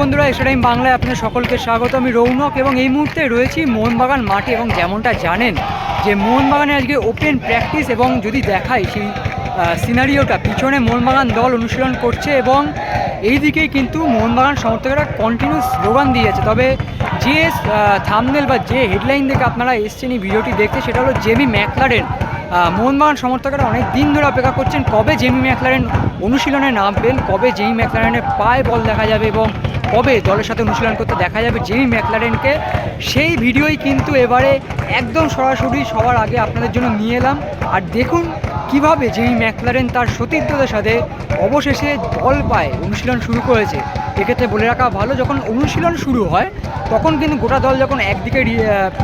বন্ধুরা, এসে টাইম বাংলায় আপনাদের সকলকে স্বাগত। আমি রৌনক এবং এই মুহূর্তে রয়েছি মোহনবাগান মাঠে এবং যেমনটা জানেন যে মোহনবাগানে আজকে ওপেন প্র্যাকটিস এবং যদি দেখাই সেই সিনারিওটা পিছনে মোহনবাগান দল অনুশীলন করছে এবং এই দিকেই কিন্তু মোহনবাগান সমর্থকেরা কন্টিনিউ স্লোগান দিয়েছে। তবে যে থামনেল বা যে হেডলাইন দেখে আপনারা এসছেন এই ভিডিওটি দেখতে, সেটা হলো জেমি ম্যাকলারেন। মোহনবাগান সমর্থকেরা অনেক দিন ধরে অপেক্ষা করছেন কবে জেমি ম্যাকলারেন অনুশীলনে নামবেন, কবে জেমি ম্যাকলারেনের পায়ে বল দেখা যাবে এবং কবে দলের সাথে অনুশীলন করতে দেখা যাবে জেমি ম্যাকলারেনকে। সেই ভিডিওই কিন্তু এবারে একদম সরাসরি সবার আগে আপনাদের জন্য নিয়ে এলাম। আর দেখুন কীভাবে জেমি ম্যাকলারেন তার সতীর্থদের সাথে অবশেষে বল পায় অনুশীলন শুরু করেছে? এক্ষেত্রে বলে রাখা ভালো, যখন অনুশীলন শুরু হয়, তখন কিন্তু গোটা দল যখন একদিকে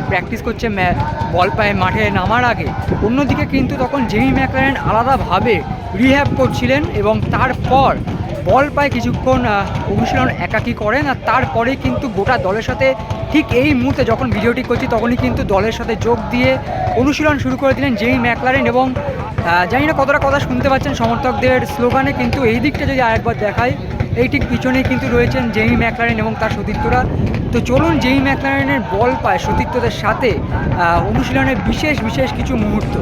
প্র্যাকটিস করছে বল পায় মাঠে নামার আগে, অন্যদিকে কিন্তু তখন জেমি ম্যাকলারেন আলাদাভাবে রিহ্যাব করছিলেন এবং তারপর বল পায় কিছুক্ষণ অনুশীলন একাকী করেন আর তারপরে কিন্তু গোটা দলের সাথে ঠিক এই মুহূর্তে যখন ভিডিওটি করছি তখনই কিন্তু দলের সাথে যোগ দিয়ে অনুশীলন শুরু করে দিলেন জেমি ম্যাকলারেন এবং জানি না কতটা কথা শুনতে পাচ্ছেন সমর্থকদের স্লোগানে, কিন্তু এই দিকটা যদি আরেকবার দেখায় এই ঠিক পিছনেই কিন্তু রয়েছেন জেমি ম্যাকলারেন এবং তার সতীর্থরা। তো চলুন জেমি ম্যাকলারেনের বল পায় সতীর্থদের সাথে অনুশীলনের বিশেষ বিশেষ কিছু মুহূর্ত।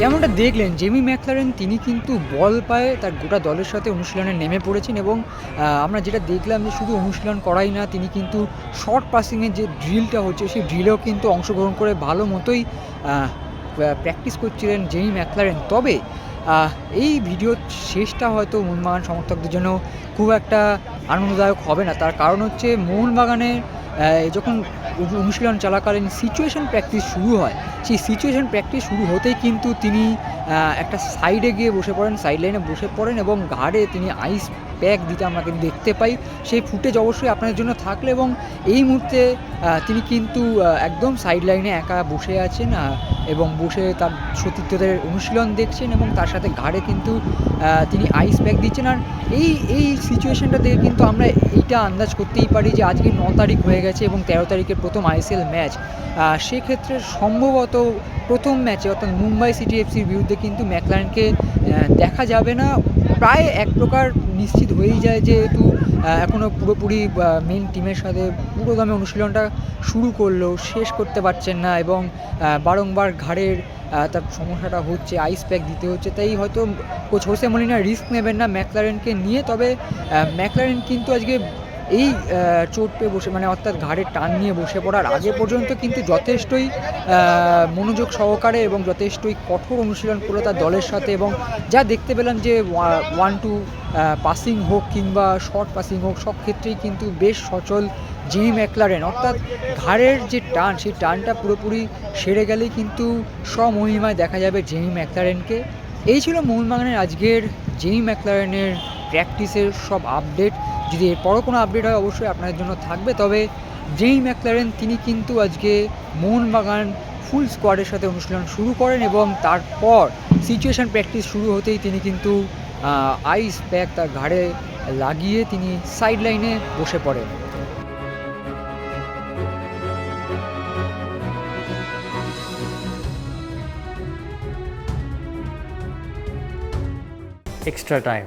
যেমনটা দেখলেন, জেমি ম্যাকলারেন তিনি কিন্তু বল পায়ে তার গোটা দলের সাথে অনুশীলনে নেমে পড়েছেন এবং আমরা যেটা দেখলাম যে শুধু অনুশীলন করাই না, তিনি কিন্তু শর্ট পাসিংয়ের যে ড্রিলটা হচ্ছে, সেই ড্রিলেও কিন্তু অংশগ্রহণ করে ভালো মতোই প্র্যাকটিস করছিলেন জেমি ম্যাকলারেন। তবে এই ভিডিওর শেষটা হয়তো মোহনবাগান সমর্থকদের জন্য খুব একটা আনন্দদায়ক হবে না। তার কারণ হচ্ছে মোহনবাগানের যখন অনুশীলন চলাকালীন সিচুয়েশন প্র্যাকটিস শুরু হয়, সেই সিচুয়েশন প্র্যাকটিস শুরু হতেই কিন্তু তিনি একটা সাইডে গিয়ে বসে পড়েন সাইড লাইনে বসে পড়েন এবং গার্ডে তিনি আইস প্যাক দিতে আমরা কিন্তু দেখতে পাই। সেই ফুটেজ অবশ্যই আপনাদের জন্য থাকলে এবং এই মুহূর্তে তিনি কিন্তু একদম সাইড লাইনে একা বসে আছেন এবং বসে তার সতীর্থদের অনুশীলন দেখছেন এবং তার সাথে ঘাড়ে কিন্তু তিনি আইস প্যাক দিচ্ছেন। আর এই এই সিচুয়েশনটা দেখে কিন্তু আমরা এইটা আন্দাজ করতেই পারি যে আজকে ন তারিখ হয়ে গেছে এবং তেরো তারিখের প্রথম আইএসএল ম্যাচ সেক্ষেত্রে সম্ভবত প্রথম ম্যাচে অর্থাৎ মুম্বাই সিটি এফসির বিরুদ্ধে কিন্তু ম্যাকলারেনকে দেখা যাবে না। প্রায় এক প্রকার নিশ্চিত হয়েই যায় যে একটু এখনও পুরোপুরি মেন টিমের সাথে পুরোদমে অনুশীলনটা শুরু করলেও শেষ করতে পারছেন না এবং বারংবার ঘাড়ের তার সমস্যাটা হচ্ছে আইস প্যাক দিতে হচ্ছে, তাই হয়তো কোচ হোসে মলিনা রিস্ক নেবেন না ম্যাকলারেনকে নিয়ে, তবে ম্যাকলারেন কিন্তু আজকে এই চোট পেয়ে বসে মানে অর্থাৎ ঘাড়ের টান নিয়ে বসে পড়ার আগে পর্যন্ত কিন্তু যথেষ্টই মনোযোগ সহকারে এবং যথেষ্টই কঠোর অনুশীলন করে তার দলের সাথে এবং যা দেখতে পেলাম যে ওয়ান টু পাসিং হোক কিংবা শর্ট পাসিং হোক, সব ক্ষেত্রেই কিন্তু বেশ সচল জিমি ম্যাকলারেন অর্থাৎ ঘাড়ের যে টান, সেই টানটা পুরোপুরি সেরে গেলেই কিন্তু স্বমহিমায় দেখা যাবে জেমি ম্যাকলারেনকে এই ছিল মোহনবাগানের আজকের জেমি ম্যাকলারেনের প্র্যাকটিসের সব আপডেট যদি এরপরও কোনো আপডেট হয়, অবশ্যই আপনাদের জন্য থাকবে। তবে জেই ম্যাকলারেন, তিনি কিন্তু আজকে মোহনবাগান ফুল স্কোয়াডের সাথে অনুশীলন শুরু করেন এবং তারপর সিচুয়েশান প্র্যাকটিস শুরু হতেই তিনি কিন্তু আইস প্যাক তার ঘাড়ে লাগিয়ে তিনি সাইড লাইনে বসে পড়েন। Extra time